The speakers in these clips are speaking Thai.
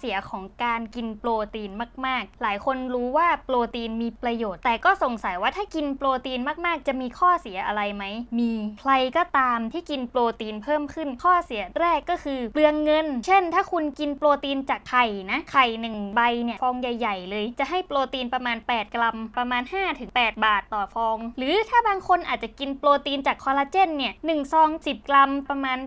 เสียของการกินโปรตีนมาก ๆ หลายคนรู้ว่าโปรตีนมีประโยชน์ แต่ก็สงสัยว่าถ้ากินโปรตีนมาก ๆ จะมีข้อเสียอะไรไหม มี ใครก็ตามที่กินโปรตีนเพิ่มขึ้น ข้อเสียแรกก็คือเปลืองเงิน เช่น ถ้าคุณกินโปรตีนจากไข่นะ ไข่หนึ่งใบเนี่ยฟองใหญ่ ๆ เลย จะให้โปรตีนประมาณ 8 กรัม ประมาณ 5-8 บาทต่อฟอง หรือถ้าบางคนอาจจะกินโปรตีนจากคอลลาเจนเนี่ยหนึ่งซอง 10 กรัม ประมาณ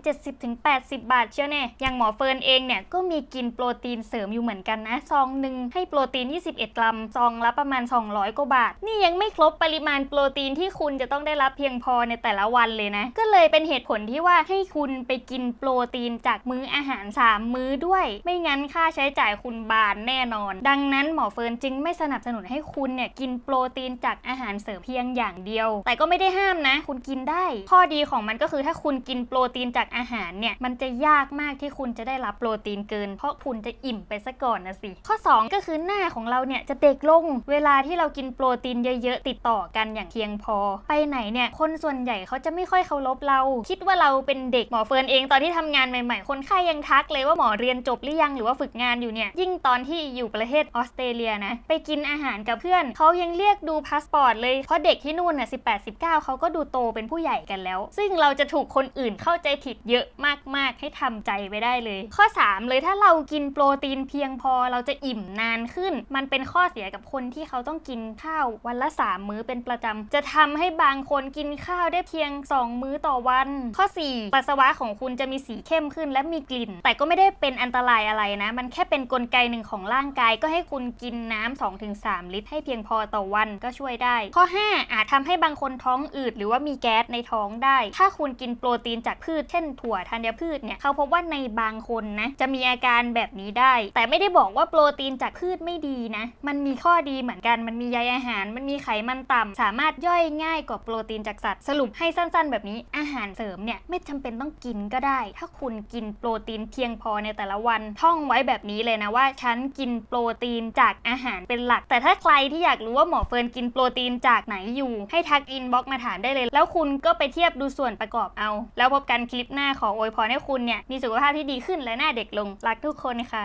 70-80 บาทเชียวแน่อย่างหมอเฟิร์นเองเนี่ยก็มีกินโปรตีนเสริมอยู่เหมือนกันนะซองหนึ่งให้โปรตีน 21 กรัมซองละประมาณ 200กว่าบาท นี่ยังไม่ครบปริมาณโปรตีนที่คุณจะต้องได้รับเพียงพอในแต่ละวันเลยนะ ก็เลยเป็นเหตุผลที่ว่าให้คุณไปกินโปรตีนจากมื้ออาหาร 3 มื้อด้วย ไม่งั้นค่าใช้จ่ายคุณบานแน่นอน ดังนั้นหมอเฟิร์นจึงไม่สนับสนุนให้คุณเนี่ยกินโปรตีนจากอาหารเสริมเพียงอย่างเดียว แต่ก็ไม่ได้ห้ามนะ คุณกินได้ ข้อดีของมันก็คือถ้าคุณกินโปรตีนจากอาหารเนี่ยมันจะยากมากที่คุณจะได้รับโปรตีนเกิน เพราะคุณจะอิ่มไปซะก่อนนะสิ ข้อ 2 ก็คือหน้าของเราเนี่ยจะเด็กลง เวลาที่เรากินโปรตีนเยอะๆ ติดต่อกันอย่างเพียงพอ ไปไหนเนี่ยคนส่วนใหญ่เขาจะไม่ค่อยเคารพเรา คิดว่าเราเป็นเด็กหมอเฟิร์นเองตอนที่ทำงานใหม่ๆ คนไข้ยังทักเลยว่าหมอเรียนจบหรือยังหรือว่าฝึกงานอยู่เนี่ยยิ่งตอนที่อยู่ประเทศออสเตรเลียนะไปกินอาหารกับเพื่อนเขายังเรียกดูพาสปอร์ตเลยเพราะเด็กที่นู่นน่ะ18 19เขาก็ดูโตเป็นผู้ใหญ่กันแล้ว ซึ่งเราจะถูกคนอื่นเข้าใจผิดเยอะมากๆ ให้ทำใจไปได้เลย ข้อ 3 เลยถ้าเรากินโปรตีนเพียงพอเราจะอิ่มนานขึ้น มันเป็นข้อเสียกับคนที่เขาต้องกินข้าววันละ 3 มื้อเป็นประจำ จะทำให้บางคนกินข้าวได้เพียง 2 มื้อต่อวัน ข้อ 4 ปัสสาวะของคุณจะมีสีเข้มขึ้นและมีกลิ่น แต่ก็ไม่ได้เป็นอันตรายอะไรนะ มันแค่เป็นกลไกหนึ่งของร่างกายก็ให้คุณกินน้ำ2-3 ลิตร ให้เพียงพอต่อวันก็ช่วยได้ ข้อ 5 อาจทำให้บางคนท้องอืดหรือว่ามีแก๊สในท้องได้ ถ้าคุณกินโปรตีนจากพืชเช่นถั่วธัญพืชเนี่ยเขาพบว่าในบางคนนะจะมีอาการแบบนี้ได้แต่ไม่ได้บอกว่าโปรตีนจากพืชไม่ดีนะ มันมีข้อดีเหมือนกัน มันมีใยอาหาร มันมีไขมันต่ำสามารถย่อยง่ายกว่าโปรตีนจากสัตว์ สรุปให้สั้นๆ แบบนี้ อาหารเสริมเนี่ยไม่จำเป็นต้องกินก็ได้ ถ้าคุณกินโปรตีนเพียงพอในแต่ละวัน ท่องไว้แบบนี้เลยนะว่าฉันกินโปรตีนจากอาหารเป็นหลัก แต่ถ้าใครที่อยากรู้ว่าหมอเฟิร์นกินโปรตีนจากไหนอยู่ ให้ทักอินบ็อกมาถามได้เลย แล้วคุณก็ไปเทียบดูส่วนประกอบเอา แล้วพบกันคลิปหน้าขออวยพรให้คุณเนี่ยมีสุขภาพที่ดีขึ้นและหน้าเด็กลงรักทุกคนค่ะ